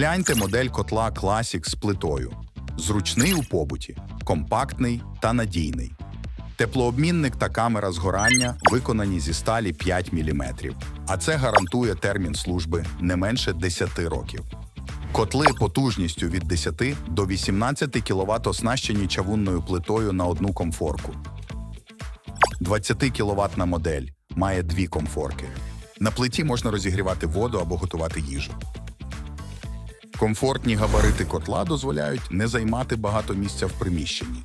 Розгляньте модель котла Classic з плитою. Зручний у побуті, компактний та надійний. Теплообмінник та камера згорання виконані зі сталі 5 мм, а це гарантує термін служби не менше 10 років. Котли потужністю від 10 до 18 кВт оснащені чавунною плитою на одну комфорку. 20 кВт модель має дві комфорки. На плиті можна розігрівати воду або готувати їжу. Комфортні габарити котла дозволяють не займати багато місця в приміщенні.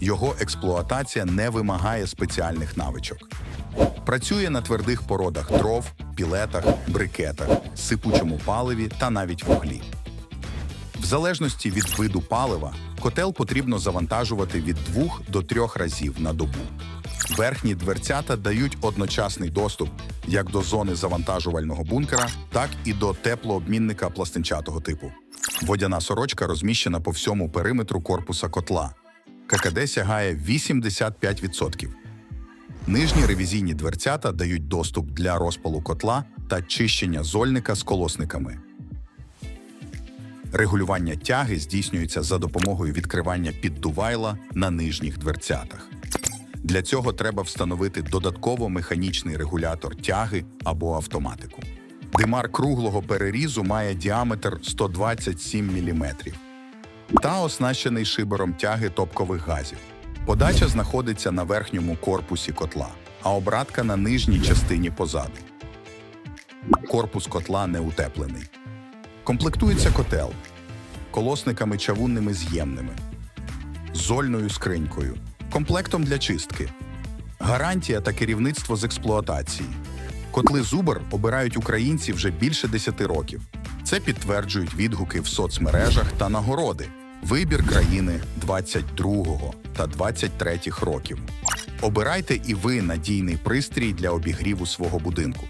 Його експлуатація не вимагає спеціальних навичок. Працює на твердих породах дров, пілетах, брикетах, сипучому паливі та навіть вуглі. В залежності від виду палива, котел потрібно завантажувати від 2 до 3 разів на добу. Верхні дверцята дають одночасний доступ як до зони завантажувального бункера, так і до теплообмінника пластинчатого типу. Водяна сорочка розміщена по всьому периметру корпуса котла. ККД сягає 85%. Нижні ревізійні дверцята дають доступ для розпалу котла та чищення зольника з колосниками. Регулювання тяги здійснюється за допомогою відкривання піддувайла на нижніх дверцятах. Для цього треба встановити додатково механічний регулятор тяги або автоматику. Димар круглого перерізу має діаметр 127 мм та оснащений шибером тяги топкових газів. Подача знаходиться на верхньому корпусі котла, а обратка на нижній частині позаду. Корпус котла не утеплений. Комплектується котел колосниками чавунними з'ємними, зольною скринькою, комплектом для чистки, гарантія та керівництво з експлуатації. Котли Зубр обирають українці вже більше 10 років. Це підтверджують відгуки в соцмережах та нагороди. Вибір країни 22-го та 23-х років. Обирайте і ви надійний пристрій для обігріву свого будинку.